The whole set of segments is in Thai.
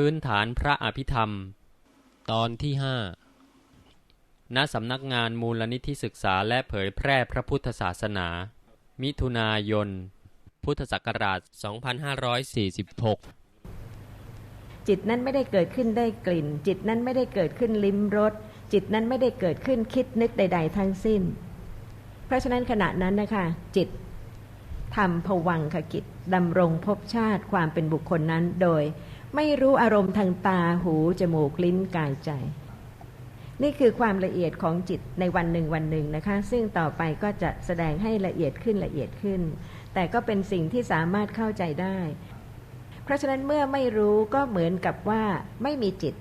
พื้นฐานพระอภิธรรม ตอนที่ห้าณสำนักงานมูลนิธิศึกษาและเผยแพร่พระพุทธศาสนา มิถุนายน พุทธศักราช 2546 จิตนั้นไม่ได้เกิดขึ้นได้กลิ่น จิตนั้นไม่ได้เกิดขึ้นลิ้มรส จิตนั้นไม่ได้เกิดขึ้นคิดนึกใด ๆ ทั้งสิ้น เพราะฉะนั้นขณะนั้นนะคะจิตทำผวังขกิจดำรงภพชาติความเป็นบุคคลนั้นโดย ไม่รู้อารมณ์ทางตาหูจมูกลิ้นกายใจ นี่คือความละเอียดของจิตในวันหนึ่งวันหนึ่งนะคะ ซึ่งต่อไปก็จะแสดงให้ละเอียดขึ้นละเอียดขึ้น แต่ก็เป็นสิ่งที่สามารถเข้าใจได้ เพราะฉะนั้นเมื่อไม่รู้ก็เหมือนกับว่าไม่มีจิต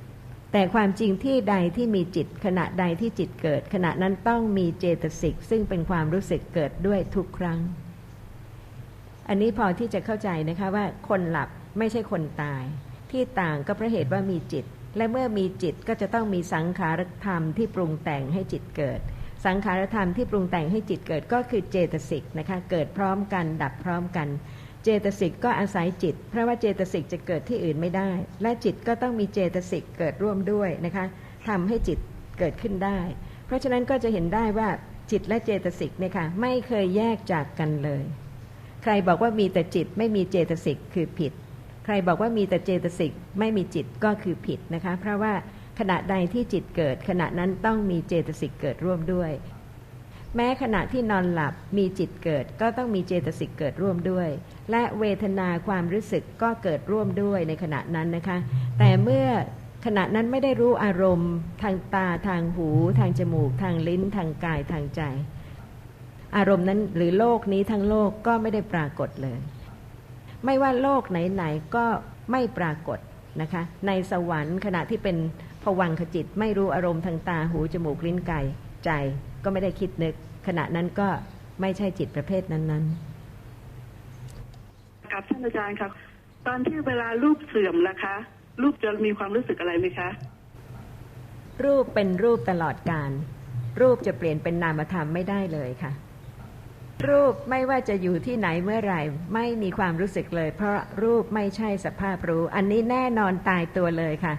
แต่ความจริงที่ใดที่มีจิต ขณะใดที่จิตเกิด ขณะนั้นต้องมีเจตสิกซึ่งเป็นความรู้สึกเกิดด้วยทุกครั้ง อันนี้พอที่จะเข้าใจนะคะว่าคนหลับไม่ใช่คนตาย ที่ต่างก็เพราะเหตุว่ามีจิต และเมื่อมีจิตก็จะต้องมีสังขารธรรมที่ปรุงแต่งให้จิตเกิด สังขารธรรมที่ปรุงแต่งให้จิตเกิดก็คือเจตสิกนะคะเกิดพร้อมกันดับพร้อมกัน เจตสิกก็อาศัยจิต เพราะว่าเจตสิกจะเกิดที่อื่นไม่ได้ และจิตก็ต้องมีเจตสิกเกิดร่วมด้วยนะคะทำให้จิตเกิดขึ้นได้ เพราะฉะนั้นก็จะเห็นได้ว่าจิตและเจตสิกเนี่ยค่ะไม่เคยแยกจากกันเลย ใครบอกว่ามีแต่จิตไม่มีเจตสิกคือผิด ใครบอกว่ามีแต่เจตสิกไม่มีจิตก็คือผิดนะคะ เพราะว่าขณะใดที่จิตเกิด ขณะนั้นต้องมีเจตสิกเกิดร่วมด้วย แม้ขณะที่นอนหลับมีจิตเกิด ก็ต้องมีเจตสิกเกิดร่วมด้วย และเวทนาความรู้สึกก็เกิดร่วมด้วยในขณะนั้นนะคะ แต่เมื่อขณะนั้นไม่ได้รู้อารมณ์ ทางตาทางหู ทางจมูก ทางลิ้น ทางกายทางใจ อารมณ์นั้นหรือโลกนี้ทั้งโลกก็ไม่ได้ปรากฏเลย ไม่ว่าโลกไหนๆก็ไม่ปรากฏนะคะในสวรรค์ขณะที่เป็นผวังขจิตไม่รู้อารมณ์ทางตาหูจมูกลิ้นกายใจก็ไม่ได้คิดนึก ขณะนั้นก็ไม่ใช่จิตประเภทนั้นๆครับท่านอาจารย์ครับตอนที่เวลารูปเสื่อมล่ะคะรูปจะมีความรู้สึกอะไรไหมคะ รูปเป็นรูปตลอดการ รูปจะเปลี่ยนเป็นนามธรรมไม่ได้เลยค่ะ รูปไม่ว่าจะอยู่ที่ไหนเมื่อไหร่ ไม่มีความรู้สึกเลย เพราะรูปไม่ใช่สภาพรู้ อันนี้แน่นอนตายตัวเลยค่ะ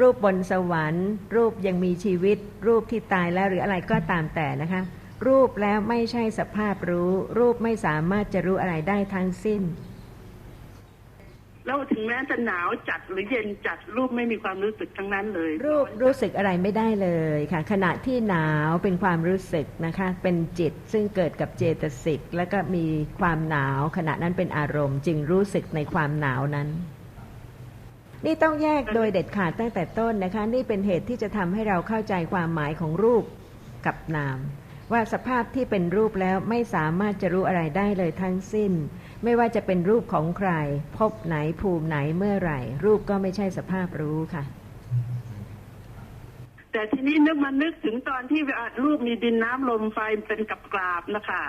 รูปบนสวรรค์ รูปยังมีชีวิต รูปที่ตายแล้วหรืออะไรก็ตามแต่นะคะ รูปแล้วไม่ใช่สภาพรู้ รูปไม่สามารถจะรู้อะไรได้ทั้งสิ้น แล้วถึงแม้จะหนาวจัดหรือเย็นจัดรูปไม่มีความรู้สึกทั้งนั้นเลย รูปรู้สึกอะไรไม่ได้เลยค่ะ ขณะที่หนาวเป็นความรู้สึกนะคะ เป็นจิตซึ่งเกิดกับเจตสิก แล้วก็มีความหนาว ขณะนั้นเป็นอารมณ์ จึงรู้สึกในความหนาวนั้น นี่ต้องแยกโดยเด็ดขาดตั้งแต่ต้นนะคะ นี่เป็นเหตุที่จะทำให้เราเข้าใจความหมายของรูปกับนาม ว่าสภาพที่เป็นรูปแล้วไม่สามารถจะรู้อะไรได้เลยทั้งสิ้น ไม่ว่าจะเป็นรูปของใคร พบไหนภูมิไหนเมื่อไหร่ รูปก็ไม่ใช่สภาพรู้ค่ะ แต่ทีนี้นึกมานึกถึงตอนที่รูปมีดินน้ำลมไฟเป็นกับกราบนะคะ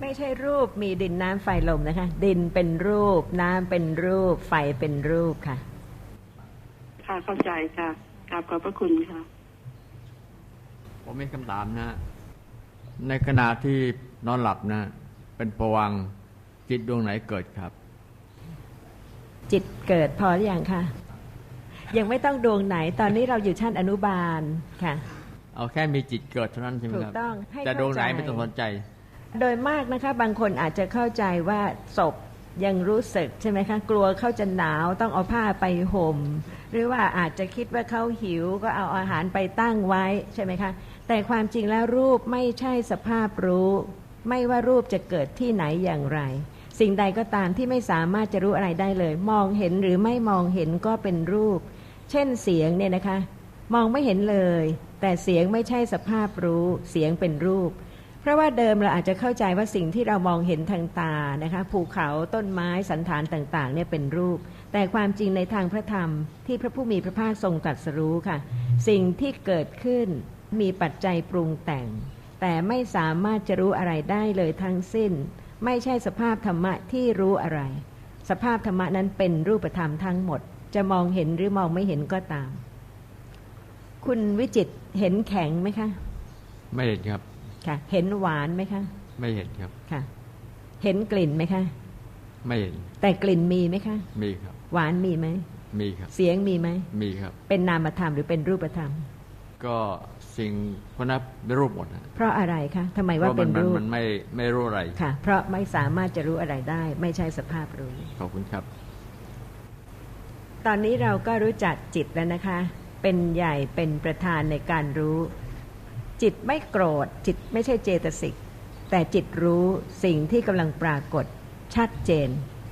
ไม่ใช่รูปมีดินน้ำไฟลมนะคะ ดินเป็นรูป น้ำเป็นรูป ไฟเป็นรูปค่ะ ค่ะเข้าใจค่ะกราบขอบพระคุณค่ะ ผมมีคำถามนะ ในขณะที่นอนหลับนะ เป็นผวังค์จิตดวงไหนเกิดครับ จิตเกิดพอหรือยังคะยังไม่ต้องดวงไหนตอนนี้เราอยู่ชั้นอนุบาลค่ะ เอาแค่มีจิตเกิดเท่านั้นใช่ไหมถูคกรับต้องให้แต่ดวงไหนเข้าใจไม่ต้องสนใจ โดยมากนะคะบางคนอาจจะเข้าใจว่าศพยังรู้สึกใช่ไหมคะ กลัวเขาจะหนาวต้องเอาผ้าไปห่ม หรือว่าอาจจะคิดว่าเขาหิวก็เอาอาหารไปตั้งไว้ใช่ไหมคะ แต่ความจริงแล้วรูปไม่ใช่สภาพรู้ ไม่ว่ารูปจะเกิดที่ไหนอย่างไร สิ่งใดก็ตามที่ไม่สามารถจะรู้อะไรได้เลย มองเห็นหรือไม่มองเห็นก็เป็นรูป เช่นเสียงเนี่ยนะคะ มองไม่เห็นเลย แต่เสียงไม่ใช่สภาพรู้ เสียงเป็นรูป เพราะว่าเดิมเราอาจจะเข้าใจว่าสิ่งที่เรามองเห็นทางตานะคะภูเขาต้นไม้สันฐานต่างๆเนี่ยเป็นรูป แต่ความจริงในทางพระธรรมที่พระผู้มีพระภาคทรงตรัสรู้ค่ะ สิ่งที่เกิดขึ้น มีปัจจัยปรุงแต่ง แต่ไม่สามารถจะรู้อะไรได้เลยทั้งสิ้น ไม่ใช่สภาพธรรมะที่รู้อะไร สภาพธรรมะนั้นเป็นรูปธรรมทั้งหมด จะมองเห็นหรือมองไม่เห็นก็ตาม คุณวิจิตรเห็นแข็งไหมคะ ไม่เห็นครับค่ะ เห็นหวานไหมคะ ไม่เห็นครับค่ะ เห็นกลิ่นไหมคะ ไม่เห็น แต่กลิ่นมีไหมคะ มีครับ หวานมีไหมมีครับ เสียงมีไหมมีครับ เป็นนามธรรมหรือเป็นรูปธรรม ก็สิ่งพวกนั้นเป็นรูปหมดนะเพราะอะไรคะทำไมเพว่าราะเป็มันนมันรูปมันไม่ไม่รู้อะไรค่ะ เพราะไม่สามารถจะรู้อะไรได้ ไม่ใช่สภาพรู้ขอบคุณครับ ตอนนี้เราก็รู้จักจิตแล้วนะคะ เป็นใหญ่เป็นประธานในการรู้ จิตไม่โกรธ จิตไม่ใช่เจตสิกแต่จิตรู้สิ่งที่กำลังปรากฏชัดเจน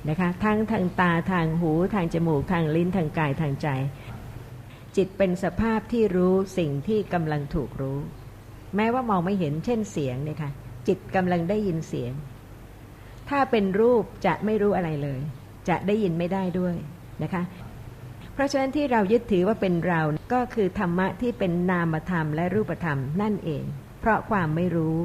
นะคะ ทั้งทางตาทางหูทางจมูกทางลิ้นทางกายทางใจ จิตเป็นสภาพที่รู้สิ่งที่กำลังถูกรู้ แม้ว่ามองไม่เห็นเช่นเสียงเนี่ยค่ะจิตกำลังได้ยินเสียง ถ้าเป็นรูปจะไม่รู้อะไรเลย จะได้ยินไม่ได้ด้วยนะคะ เพราะฉะนั้นที่เรายึดถือว่าเป็นเราก็คือธรรมะที่เป็นนามธรรมและรูปธรรมนั่นเอง เพราะความไม่รู้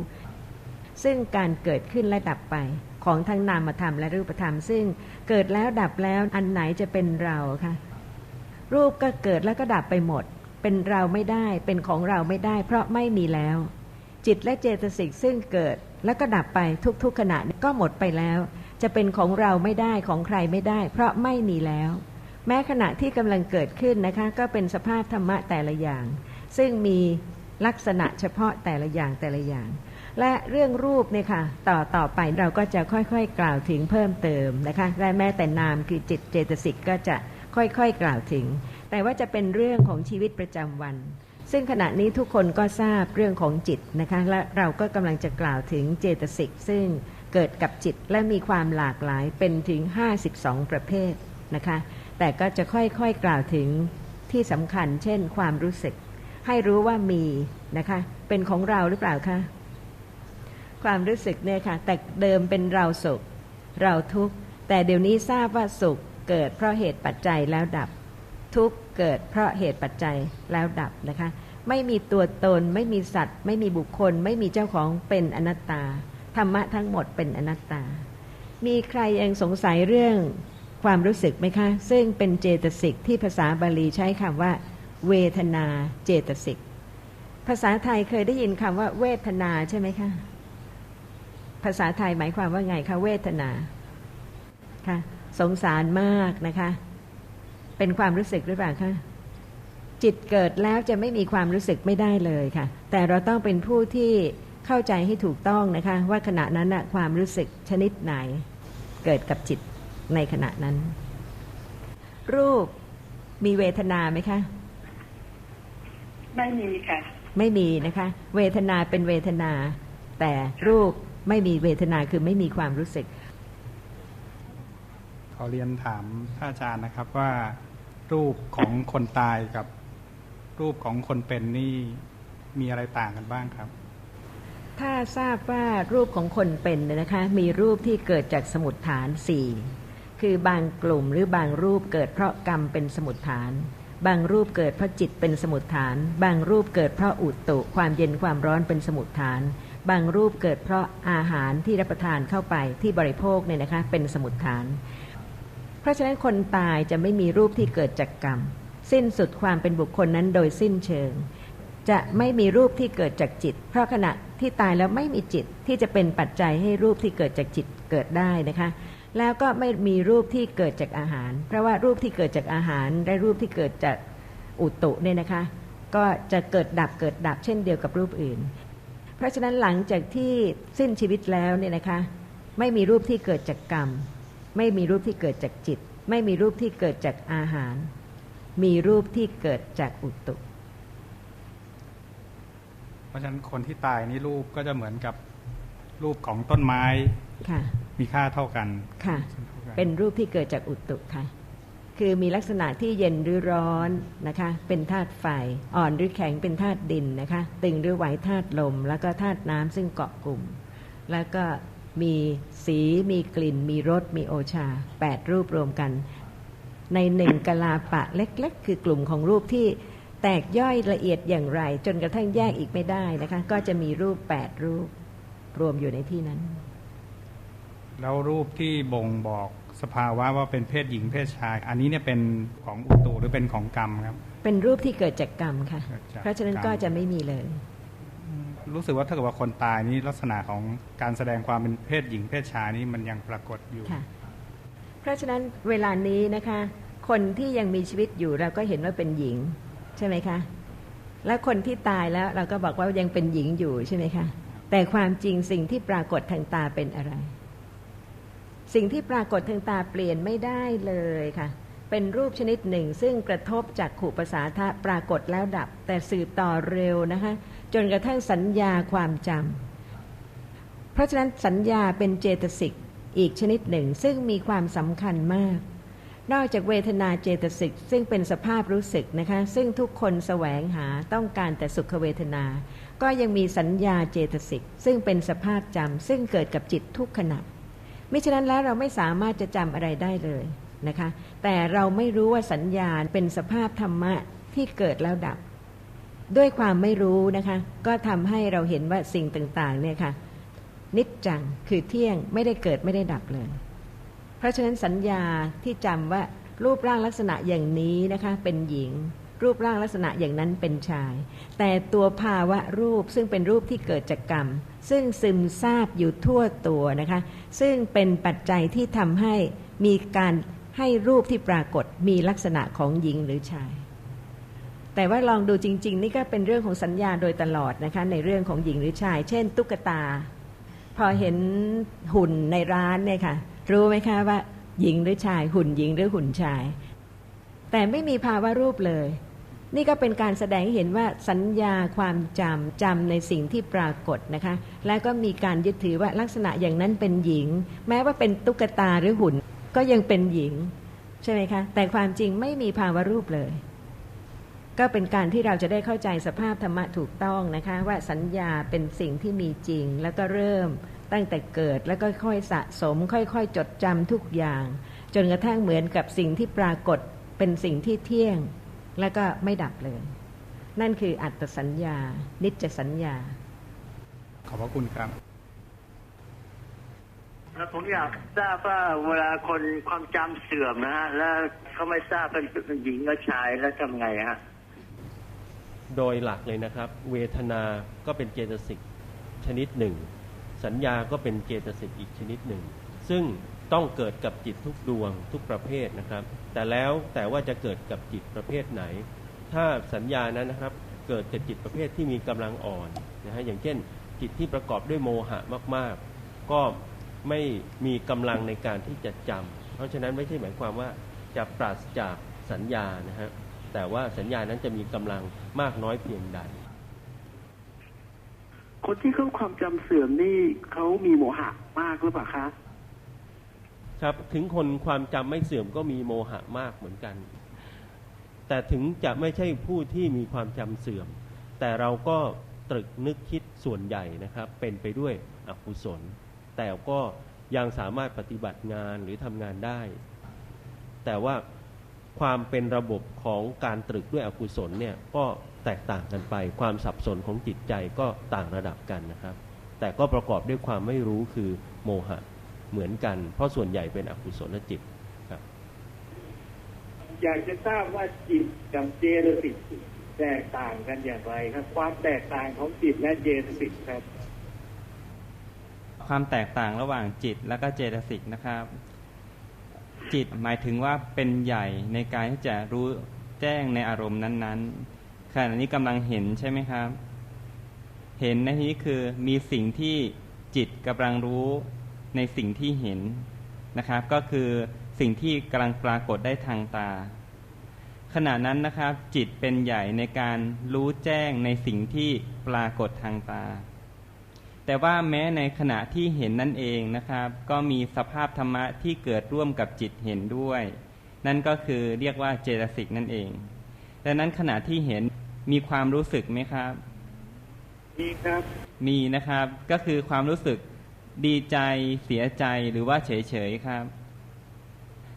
ซึ่งการเกิดขึ้นและดับไปของทั้งนามธรรมและรูปธรรม ซึ่งเกิดแล้วดับแล้วอันไหนจะเป็นเราคะ รูปก็เกิดแล้วก็ดับไปหมด เป็นเราไม่ได้เป็นของเราไม่ได้ เพราะไม่มีแล้ว จิตและเจตสิกซึ่งเกิดแล้วก็ดับไปทุกๆขณะก็หมดไปแล้ว จะเป็นของเราไม่ได้ของใครไม่ได้ เพราะไม่มีแล้ว แม้ขณะที่กำลังเกิดขึ้นนะคะ ก็เป็นสภาพธรรมะแต่ละอย่าง ซึ่งมีลักษณะเฉพาะแต่ละอย่างแต่ละอย่าง และเรื่องรูปเนี่ยค่ะต่อต่อไปเราก็จะค่อยๆกล่าวถึงเพิ่มเติมนะคะและแม้แต่นามคือจิตเจตสิกก็จะ ค่อยๆกล่าวถึง แต่ว่าจะเป็นเรื่องของชีวิตประจำวัน ซึ่งขณะนี้ทุกคนก็ทราบเรื่องของจิตนะคะและเราก็กำลังจะกล่าวถึงเจตสิกซึ่งเกิดกับจิตและมีความหลากหลายเป็นถึง 52 ประเภทนะคะ แต่ก็จะค่อยๆกล่าวถึงที่สำคัญ เช่น ความรู้สึก ให้รู้ว่ามีนะคะ เป็นของเราหรือเปล่าคะความรู้สึกเนี่ยค่ะแต่เดิมเป็นเราสุข เราทุกข์แต่เดี๋ยวนี้ทราบว่าสุข เกิดเพราะเหตุปัจจัยแล้วดับ ทุกเกิดเพราะเหตุปัจจัยแล้วดับนะคะ ไม่มีตัวตน ไม่มีสัตว์ ไม่มีบุคคล ไม่มีเจ้าของเป็นอนัตตา ธรรมะทั้งหมดเป็นอนัตตา มีใครยังสงสัยเรื่องความรู้สึกไหมคะ ซึ่งเป็นเจตสิกที่ภาษาบาลีใช้คำว่า เวทนาเจตสิกภาษาไทยเคยได้ยินคำว่า เวทนาใช่ไหมคะภาษาไทยหมายความว่าไงคะเวทนาค่ะ สงสารมากนะคะ เป็นความรู้สึกหรือเปล่าคะจิตเกิดแล้วจะไม่มีความรู้สึกไม่ได้เลยค่ะ แต่เราต้องเป็นผู้ที่เข้าใจให้ถูกต้องนะคะ ว่าขณะนั้นนะความรู้สึกชนิดไหน เกิดกับจิตในขณะนั้น รูปมีเวทนาไหมคะ ไม่มีค่ะ ไม่มีนะคะ เวทนาเป็นเวทนา แต่รูปไม่มีเวทนาคือไม่มีความรู้สึก ขอเรียนถามพระอาจารย์นะครับว่ารูปของคนตายกับ รูปของคนเป็นนี่มีอะไรต่างกันบ้างครับ ถ้าทราบว่ารูปของคนเป็นเนี่ยนะคะ มีรูปที่เกิดจากสมุดฐานสี่คือบางกลุ่มหรือบางรูปเกิดเพราะกรรมเป็นสมุดฐาน บางรูปเกิดเพราะจิตเป็นสมุดฐาน บางรูปเกิดเพราะอุตุความเย็นความร้อนเป็นสมุดฐาน บางรูปเกิดเพราะอาหารที่รับประทานเข้าไปที่บริโภคเนี่ยนะคะเป็นสมุดฐาน เพราะฉะนั้นคนตายจะไม่มีรูปที่เกิดจากกรรม สิ้นสุดความเป็นบุคคลนั้นโดยสิ้นเชิง จะไม่มีรูปที่เกิดจากจิต เพราะขณะที่ตายแล้วไม่มีจิตที่จะเป็นปัจจัยให้รูปที่เกิดจากจิตเกิดได้นะคะแล้วก็ไม่มีรูปที่เกิดจากอาหาร เพราะว่ารูปที่เกิดจากอาหารและรูปที่เกิดจากอุตุเนี่ยนะคะ ก็จะเกิดดับเกิดดับเช่นเดียวกับรูปอื่น เพราะฉะนั้นหลังจากที่สิ้นชีวิตแล้วเนี่ยนะคะ ไม่มีรูปที่เกิดจากกรรม ไม่มีรูปที่เกิดจากจิต ไม่มีรูปที่เกิดจากอาหาร มีรูปที่เกิดจากอุตุ เพราะฉะนั้นคนที่ตายนี่รูปก็จะเหมือนกับรูปของต้นไม้ค่ะ มีค่าเท่ากันค่ะท่ากันเป็นรูปที่เกิดจากอุตุค่ะ คือมีลักษณะที่เย็นหรือร้อนนะคะ เป็นธาตุไฟ อ่อนหรือแข็งเป็นธาตุดินนะคะ ตึงหรือไหวธาตุลม แล้วก็ธาตุน้ำซึ่งเกาะกลุ่ม แล้วก็ มีสีมีกลิ่น มีรสมีโอชาแปดรูปรวมกัน ในหนึ่งกลาปะเล็กๆ คือกลุ่มของรูปที่แตกย่อยละเอียดอย่างไร จนกระทั่งแยกอีกไม่ได้นะคะ ก็จะมีรูปแปดรูปรวมอยู่ในที่นั้น แล้วรูปที่บ่งบอกสภาวะว่าเป็นเพศหญิงเพศชาย อันนี้เนี่ยเป็นของอุตุหรือเป็นของกรรมครับ เป็นรูปที่เกิดจากกรรมค่ะเกิดจากเพราะฉะนั้นกรรมก็จะไม่มีเลย รู้สึกว่าถ้าเกิดว่าคนตายนี่ลักษณะของการแสดงความเป็นเพศหญิงเพศชายนี่มันยังปรากฏอยู่ค่ะเพราะฉะนั้นเวลานี้นะคะ คนที่ยังมีชีวิตอยู่เราก็เห็นว่าเป็นหญิง ใช่ไหมคะ และคนที่ตายแล้วเราก็บอกว่ายังเป็นหญิงอยู่ใช่ไหมคะแต่ความจริงสิ่งที่ปรากฏทางตาเป็นอะไร สิ่งที่ปรากฏทางตาเปลี่ยนไม่ได้เลยค่ะเป็นรูปชนิดหนึ่งซึ่งกระทบจากขู่ภาษาทะปรากฏแล้วดับ แต่สืบต่อเร็วนะคะ จนกระทั่งสัญญาความจำเพราะฉะนั้นสัญญาเป็นเจตสิกอีกชนิดหนึ่งซึ่งมีความสำคัญมาก นอกจากเวทนาเจตสิกซึ่งเป็นสภาพรู้สึกนะคะซึ่งทุกคนแสวงหาต้องการแต่สุขเวทนา ก็ยังมีสัญญาเจตสิกซึ่งเป็นสภาพจำซึ่งเกิดกับจิตทุกขณะมิฉะนั้นแล้วเราไม่สามารถจะจำอะไรได้เลยนะคะ แต่เราไม่รู้ว่าสัญญาเป็นสภาพธรรมะที่เกิดแล้วดับ ด้วยความไม่รู้นะคะ ก็ทำให้เราเห็นว่าสิ่งต่างๆเนี่ยค่ะ นิจจังคือเที่ยงไม่ได้เกิดไม่ได้ดับเลย เพราะฉะนั้นสัญญาที่จำว่ารูปร่างลักษณะอย่างนี้นะคะ เป็นหญิง รูปร่างลักษณะอย่างนั้นเป็นชาย แต่ตัวภาวะรูปซึ่งเป็นรูปที่เกิดจากกรรม ซึ่งซึมซาบอยู่ทั่วตัวนะคะ ซึ่งเป็นปัจจัยที่ทำให้มีการให้รูปที่ปรากฏมีลักษณะของหญิงหรือชาย แต่ว่าลองดูจริง ๆ นี่ก็เป็นเรื่องของสัญญาโดยตลอดนะคะในเรื่องของหญิงหรือชาย เช่น ตุ๊กตา พอเห็นหุ่นในร้านเนี่ยค่ะรู้ไหมคะว่า หญิงหรือชาย หุ่นหญิงหรือหุ่นชาย แต่ไม่มีภาวะรูปเลย นี่ก็เป็นการแสดงให้เห็นว่าสัญญาความจำจำในสิ่งที่ปรากฏนะคะ แล้วก็มีการยึดถือว่าลักษณะอย่างนั้นเป็นหญิง แม้ว่าเป็นตุ๊กตาหรือหุ่น ก็ยังเป็นหญิง ใช่ไหมคะแต่ความจริงไม่มีภาวะรูปเลย ก็เป็นการที่เราจะได้เข้าใจสภาพธรรมะถูกต้องนะคะ ว่าสัญญาเป็นสิ่งที่มีจริง แล้วก็เริ่มตั้งแต่เกิดแล้วก็ค่อยสะสม ค่อยๆ จดจำทุกอย่าง จนกระทั่งเหมือนกับสิ่งที่ปรากฏเป็นสิ่งที่เที่ยง แล้วก็ไม่ดับเลย นั่นคืออัตตสัญญา นิจสัญญา ขอบพระคุณครับแล้วผมอยากทราบว่าเวลาคนความจำเสื่อมนะฮะแล้วเขาไม่ทราบเป็นเป็นหญิงกับชายแล้วทำไงฮะ โดยหลักเลยนะครับ เวทนาก็เป็นเจตสิกชนิดหนึ่ง สัญญาก็เป็นเจตสิกอีกชนิดหนึ่ง ซึ่งต้องเกิดกับจิตทุกดวงทุกประเภทนะครับ แต่แล้วแต่ว่าจะเกิดกับจิตประเภทไหน ถ้าสัญญานั้นนะครับ เกิดกับจิตประเภทที่มีกำลังอ่อนนะฮะอย่างเช่น จิตที่ประกอบด้วยโมหะมาก ๆ ก็ไม่มีกำลังในการที่จะจำเพราะฉะนั้นไม่ใช่หมายความว่าจะปราศจากสัญญานะฮะ แต่ว่าสัญญานั้นจะมีกำลังมากน้อยเพียงใด คนที่เขาความจำเสื่อมนี่เขามีโมหะมากหรือเปล่าคะครับถึงคนความจำไม่เสื่อมก็มีโมหะมากเหมือนกัน แต่ถึงจะไม่ใช่ผู้ที่มีความจำเสื่อม แต่เราก็ตรึกนึกคิดส่วนใหญ่นะครับ เป็นไปด้วยอกุศล แต่ก็ยังสามารถปฏิบัติงานหรือทำงานได้ แต่ว่า ความเป็นระบบของการตรึกด้วยอกุศลเนี่ยก็แตกต่างกันไป ความสับสนของจิตใจก็ต่างระดับกันนะครับ แต่ก็ประกอบด้วยความไม่รู้คือโมหะเหมือนกัน เพราะส่วนใหญ่เป็นอกุศลจิตครับ อยากจะทราบว่าจิตกับเจตสิกแตกต่างกันอย่างไรครับ ความแตกต่างของจิตและเจตสิกครับ ความแตกต่างระหว่างจิตและก็เจตสิกนะครับ จิตหมายถึงว่าเป็นใหญ่ในการที่จะรู้แจ้งในอารมณ์นั้นๆขณะนี้กำลังเห็นใช่ไหมครับ เห็นในที่นี้คือมีสิ่งที่จิตกำลังรู้ในสิ่งที่เห็นนะครับ ก็คือสิ่งที่กำลังปรากฏได้ทางตา ขณะนั้นนะครับ จิตเป็นใหญ่ในการรู้แจ้งในสิ่งที่ปรากฏทางตา แต่ว่าแม้ในขณะที่เห็นนั่นเองนะครับ ก็มีสภาพธรรมะที่เกิดร่วมกับจิตเห็นด้วย นั่นก็คือเรียกว่าเจตสิกนั่นเองดังนั้นขณะที่เห็นมีความรู้สึกไหมครับ มีครับ มีนะครับ ก็คือความรู้สึกดีใจเสียใจหรือว่าเฉยๆครับ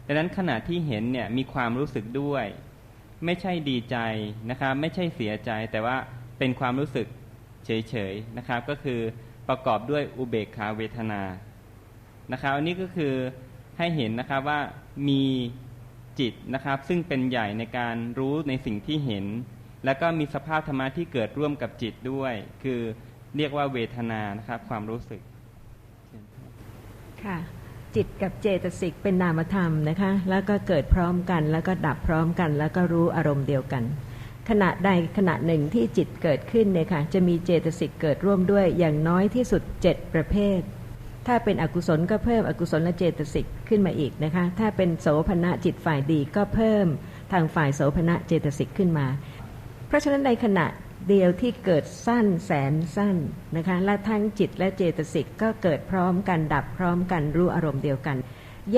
ดังนั้นขณะที่เห็นเนี่ยมีความรู้สึกด้วย ไม่ใช่ดีใจนะครับ ไม่ใช่เสียใจ แต่ว่าเป็นความรู้สึกเฉยๆนะครับ ก็คือ ประกอบด้วยอุเบกขาเวทนานะครับอันนี้ก็คือให้เห็นนะครับว่ามีจิตนะครับซึ่งเป็นใหญ่ในการรู้ในสิ่งที่เห็น แล้วก็มีสภาพธรรมะที่เกิดร่วมกับจิตด้วย คือเรียกว่าเวทนานะครับความรู้สึกค่ะจจิตกับเจตสิกเป็นนามธรรมนะคะ แล้วก็เกิดพร้อมกัน แล้วก็ดับพร้อมกัน แล้วก็รู้อารมณ์เดียวกัน ขณะใดขณะหนึ่งที่จิตเกิดขึ้นเนี่ยค่ะจะมีเจตสิกเกิดร่วมด้วยอย่างน้อยที่สุด 7 ประเภท ถ้าเป็นอกุศลก็เพิ่มอกุศลและเจตสิกขึ้นมาอีกนะคะ ถ้าเป็นโสภณะจิตฝ่ายดีก็เพิ่มทางฝ่ายโสภณะเจตสิกขึ้นมา เพราะฉะนั้นในขณะเดียวที่เกิดสั้นแสนสั้นนะคะและทั้งจิตและเจตสิกก็เกิดพร้อมกันดับพร้อมกันรู้อารมณ์เดียวกัน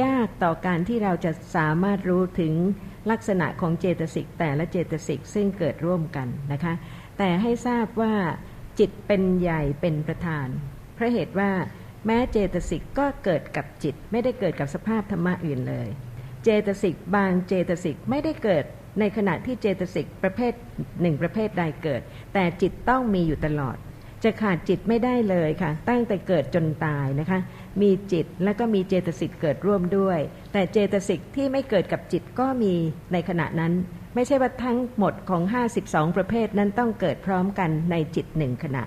ยากต่อการที่เราจะสามารถรู้ถึงลักษณะของเจตสิกแต่ละเจตสิกซึ่งเกิดร่วมกันนะคะ แต่ให้ทราบว่าจิตเป็นใหญ่เป็นประธาน เพราะเหตุว่าแม้เจตสิกก็เกิดกับจิต ไม่ได้เกิดกับสภาพธรรมะอื่นเลย เจตสิกบางเจตสิกไม่ได้เกิดในขณะที่เจตสิกประเภทหนึ่งประเภทใดเกิด แต่จิตต้องมีอยู่ตลอด จะขาดจิตไม่ได้เลยค่ะ ตั้งแต่เกิดจนตายนะคะ มีจิตแล้วก็มีเจตสิกเกิดร่วมด้วย แต่เจตสิกที่ไม่เกิดกับจิตก็มีในขณะนั้น ไม่ใช่ว่าทั้งหมดของ 52 ประเภทนั้นต้องเกิดพร้อมกันในจิตหนึ่งขณะ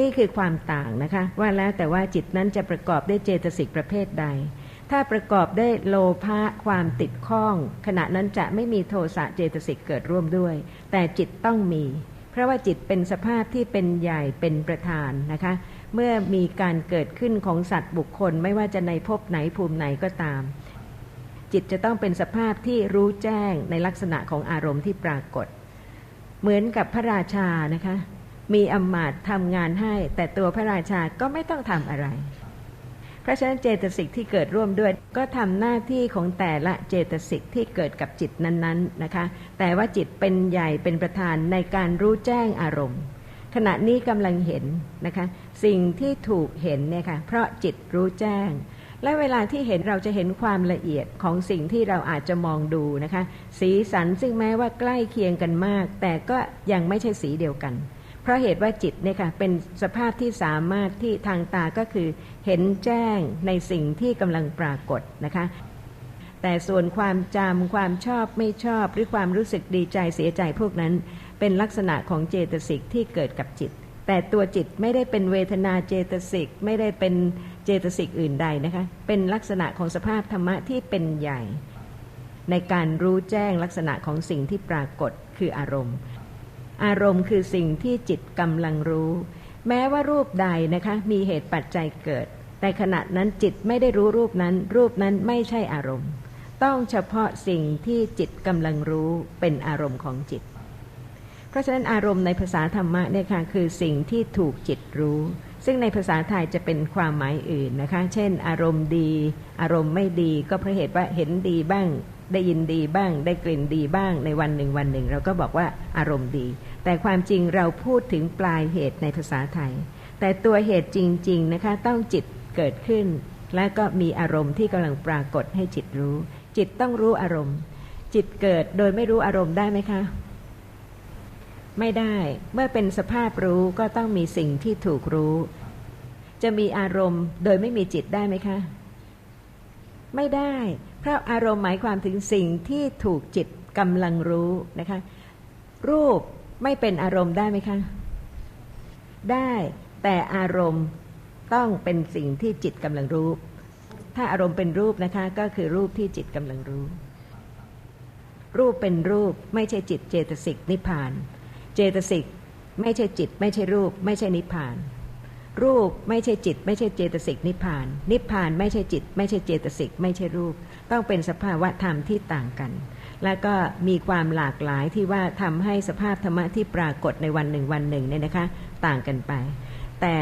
นี่คือความต่างนะคะ ว่าแล้วแต่ว่าจิตนั้นจะประกอบด้วยเจตสิกประเภทใด ถ้าประกอบด้วยโลภะความติดข้อง ขณะนั้นจะไม่มีโทสะเจตสิกเกิดร่วมด้วย แต่จิตต้องมี ราะว่าจิตเป็นสภาพที่เป็นใหญ่เป็นประธานนะคะ เมื่อมีการเกิดขึ้นของสัตว์บุคคล ไม่ว่าจะในภพไหนภูมิไหนก็ตาม จิตจะต้องเป็นสภาพที่รู้แจ้งในลักษณะของอารมณ์ที่ปรากฏ เหมือนกับพระราชานะคะ มีอำมาตย์ทำงานให้ แต่ตัวพระราชาก็ไม่ต้องทำอะไร เพราะฉะนั้นเจตสิกที่เกิดร่วมด้วย ก็ทำหน้าที่ของแต่ละเจตสิกที่เกิดกับจิตนั้นๆนะคะ แต่ว่าจิตเป็นใหญ่เป็นประธานในการรู้แจ้งอารมณ์ ขณะนี้กำลังเห็นนะคะ สิ่งที่ถูกเห็นเนี่ยค่ะเพราะจิตรู้แจ้งและเวลาที่เห็นเราจะเห็นความละเอียดของสิ่งที่เราอาจจะมองดูนะคะ สีสันซึ่งแม้ว่าใกล้เคียงกันมาก แต่ก็ยังไม่ใช่สีเดียวกัน เพราะเหตุว่าจิตเนี่ยค่ะเป็นสภาพที่สามารถที่ทางตาก็คือเห็นแจ้งในสิ่งที่กำลังปรากฏนะคะแต่ส่วนความจำความชอบไม่ชอบ หรือความรู้สึกดีใจเสียใจพวกนั้น เป็นลักษณะของเจตสิกที่เกิดกับจิต แต่ตัวจิตไม่ได้เป็นเวทนาเจตสิกไม่ได้เป็นเจตสิกอื่นใดนะคะเป็นลักษณะของสภาพธรรมะที่เป็นใหญ่ ในการรู้แจ้งลักษณะของสิ่งที่ปรากฏคืออารมณ์ อารมณ์คือสิ่งที่จิตกำลังรู้ แม้ว่ารูปใดนะคะ มีเหตุปัจจัยเกิด แต่ขณะนั้นจิตไม่ได้รู้รูปนั้น รูปนั้นไม่ใช่อารมณ์ ต้องเฉพาะสิ่งที่จิตกำลังรู้เป็นอารมณ์ของจิต เพราะฉะนั้นอารมณ์ในภาษาธรรมะเนี่ยค่ะคือสิ่งที่ถูกจิตรู้ ซึ่งในภาษาไทยจะเป็นความหมายอื่นนะคะ เช่น อารมณ์ดี อารมณ์ไม่ดี ก็เพราะเหตุว่าเห็นดีบ้าง ได้ยินดีบ้าง ได้กลิ่นดีบ้างในวันหนึ่งวันหนึ่ง เราก็บอกว่าอารมณ์ดี แต่ความจริงเราพูดถึงปลายเหตุในภาษาไทย แต่ตัวเหตุจริง ๆนะคะ ต้องจิตเกิดขึ้น และก็มีอารมณ์ที่กำลังปรากฏให้จิตรู้ จิตต้องรู้อารมณ์ จิตเกิดโดยไม่รู้อารมณ์ได้ไหมคะไม่ได้ เมื่อเป็นสภาพรู้ก็ต้องมีสิ่งที่ถูกรู้ จะมีอารมณ์โดยไม่มีจิตได้ไหมคะ ไม่ได้เราะอารมณ์หมายความถึงสิ่งที่ถูกจิตกำลังรู้นะคะ รูปไม่เป็นอารมณ์ได้ไหมคะ ได้แต่อารมณ์ต้องเป็นสิ่งที่จิตกำลังรู้ ถ้าอารมณ์เป็นรูปนะคะ ก็คือรูปที่จิตกำลังรู้ รูปเป็นรูปไม่ใช่จิตเจตสิกนิพพาน เจตสิกไม่ใช่จิต ไม่ใช่รูป ไม่ใช่นิพพาน รูปไม่ใช่จิต ไม่ใช่เจตสิกนิพพาน นิพพานไม่ใช่จิต ไม่ใช่เจตสิกไม่ใช่รูป ต้องเป็นสภาวะธรรมที่ต่างกัน แล้วก็มีความหลากหลายที่ว่าทำให้สภาพธรรมะที่ปรากฏในวันหนึ่งวันหนึ่งเนี่ยนะคะ ต่างกันไป แต่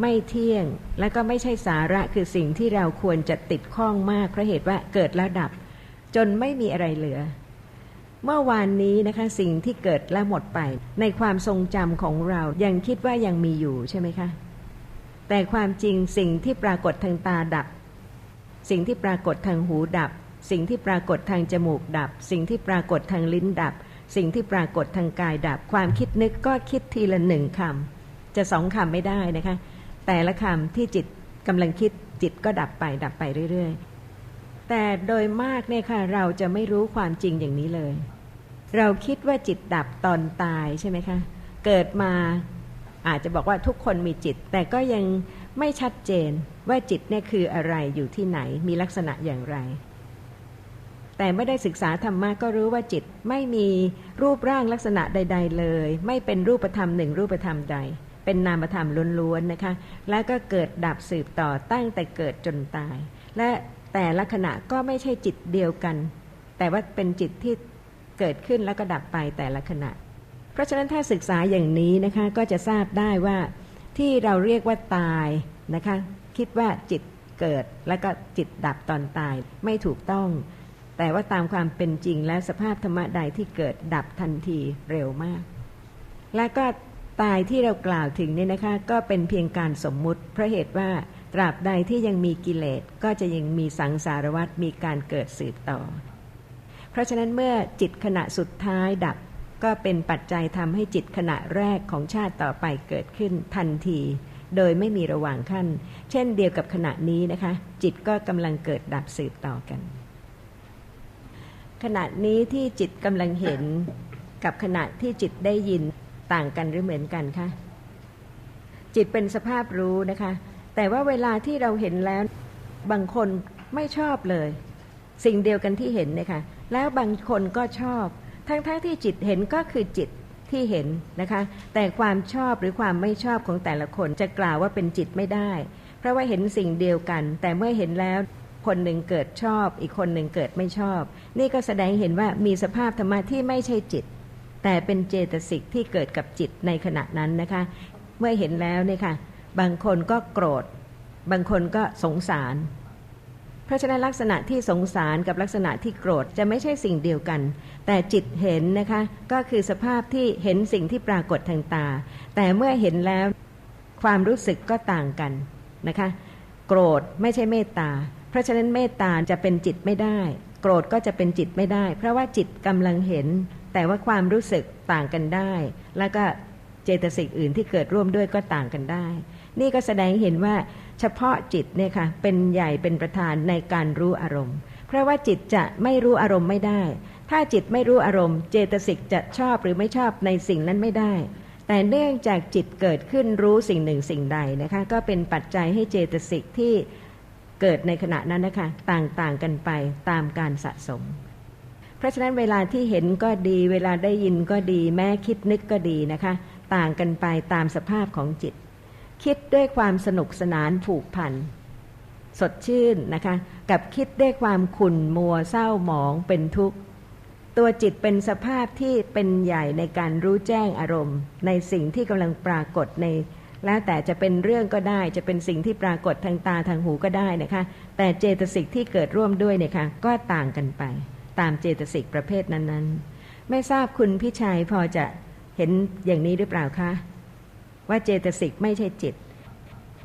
ไม่เที่ยงและก็ไม่ใช่สาระคือสิ่งที่เราควรจะติดข้องมากเพราะเหตุว่าเกิดแล้วดับ จนไม่มีอะไรเหลือเมื่อวานนี้นะคะสิ่งที่เกิดและหมดไป ในความทรงจำของเรายังคิดว่ายังมีอยู่ใช่ไหมคะ แต่ความจริงสิ่งที่ปรากฏทางตาดับ สิ่งที่ปรากฏทางหูดับ สิ่งที่ปรากฏทางจมูกดับ สิ่งที่ปรากฏทางลิ้นดับ สิ่งที่ปรากฏทางกายดับ ความคิดนึกก็คิดทีละหนึ่งคำจะสองคำไม่ได้นะคะ แต่ละคำที่จิตกำลังคิดจิตก็ดับไปดับไปเรื่อยๆ แต่โดยมากเนี่ยค่ะเราจะไม่รู้ความจริงอย่างนี้เลย เราคิดว่าจิตดับตอนตายใช่ไหมคะ เกิดมา อาจจะบอกว่าทุกคนมีจิต แต่ก็ยังไม่ชัดเจนว่าจิตเนี่ยคืออะไรอยู่ที่ไหนมีลักษณะอย่างไร แต่ไม่ได้ศึกษาธรรมะก็รู้ว่าจิตไม่มีรูปร่างลักษณะใด ๆ เลย ไม่เป็นรูปธรรมหนึ่งรูปธรรมใด เป็นนามธรรมล้วนๆนะคะ แล้วก็เกิดดับสืบต่อตั้งแต่เกิดจนตาย และแต่ละขณะก็ไม่ใช่จิตเดียวกัน แต่ว่าเป็นจิตที่เกิดขึ้นแล้วก็ดับไปแต่ละขณะ ราะฉะนั้นถ้าศึกษาอย่างนี้นะคะก็จะทราบได้ว่าที่เราเรียกว่าตายนะคะ คิดว่าจิตเกิดแล้วก็จิตดับตอนตายไม่ถูกต้อง แต่ว่าตามความเป็นจริงแล้วสภาพธรรมะใดที่เกิดดับทันทีเร็วมาก และก็ตายที่เรากล่าวถึงเนี่ยนะคะก็เป็นเพียงการสมมุติเพราะเหตุว่าตราบใดที่ยังมีกิเลสก็จะยังมีสังสารวัฏมีการเกิดสืบต่อ เพราะฉะนั้นเมื่อจิตขณะสุดท้ายดับ ก็เป็นปัจจัยทำให้จิตขณะแรกของชาติต่อไปเกิดขึ้นทันที โดยไม่มีระหว่างขั้น เช่นเดียวกับขณะนี้นะคะ จิตก็กำลังเกิดดับสืบต่อกัน ขณะนี้ที่จิตกำลังเห็นกับขณะที่จิตได้ยินต่างกันหรือเหมือนกันคะจิตเป็นสภาพรู้นะคะ แต่ว่าเวลาที่เราเห็นแล้ว บางคนไม่ชอบเลย สิ่งเดียวกันที่เห็นเนี่ยค่ะแล้วบางคนก็ชอบ ทั้งๆทที่จิตเห็นก็คือจิตที่เห็นนะคะ แต่ความชอบหรือความไม่ชอบของแต่ละคนจะกล่าวว่าเป็นจิตไม่ได้ เพราะว่าเห็นสิ่งเดียวกัน แต่เมื่อเห็นแล้วคนหนึ่งเกิดชอบ อีกคนหนึ่งเกิดไม่ชอบ นี่ก็แสดงเห็นว่ามีสภาพธรรมะที่ไม่ใช่จิต แต่เป็นเจตสิกที่เกิดกับจิตในขณะนั้นนะคะ เมื่อเห็นแล้วเนี่ยค่ะ บางคนก็โกรธ บางคนก็สงสาร เพราะฉะนั้นลักษณะที่สงสารกับลักษณะที่โกรธจะไม่ใช่สิ่งเดียวกัน แต่จิตเห็นนะคะก็คือสภาพที่เห็นสิ่งที่ปรากฏทางตา แต่เมื่อเห็นแล้วความรู้สึกก็ต่างกันนะคะโกรธไม่ใช่เมตตา เพราะฉะนั้นเมตตาจะเป็นจิตไม่ได้ โกรธก็จะเป็นจิตไม่ได้ เพราะว่าจิตกำลังเห็น แต่ว่าความรู้สึกต่างกันได้ แล้วก็เจตสิกอื่นที่เกิดร่วมด้วยก็ต่างกันได้ นี่ก็แสดงเห็นว่า เฉพาะจิตเนี่ยค่ะเป็นใหญ่เป็นประธานในการรู้อารมณ์ เพราะว่าจิตจะไม่รู้อารมณ์ไม่ได้ ถ้าจิตไม่รู้อารมณ์ เจตสิกจะชอบหรือไม่ชอบในสิ่งนั้นไม่ได้ แต่เนื่องจากจิตเกิดขึ้นรู้สิ่งหนึ่งสิ่งใดนะคะก็เป็นปัจจัยให้เจตสิกที่เกิดในขณะนั้นนะคะต่างๆกันไปตามการสะสม เพราะฉะนั้นเวลาที่เห็นก็ดี เวลาได้ยินก็ดี แม้คิดนึกก็ดีนะคะ ต่างกันไปตามสภาพของจิต คิดด้วยความสนุกสนานผูกพัน สดชื่นนะคะ กับคิดด้วยความขุ่นมัวเศร้าหมองเป็นทุกข์ ตัวจิตเป็นสภาพที่เป็นใหญ่ในการรู้แจ้งอารมณ์ ในสิ่งที่กำลังปรากฏใน แล้วแต่จะเป็นเรื่องก็ได้ จะเป็นสิ่งที่ปรากฏทางตาทางหูก็ได้นะคะ แต่เจตสิกที่เกิดร่วมด้วยเนี่ยคะก็ต่างกันไป ตามเจตสิกประเภทนั้นๆ ไม่ทราบคุณพี่ชัยพอจะเห็นอย่างนี้หรือเปล่าคะ ว่าเจตสิกไม่ใช่จิต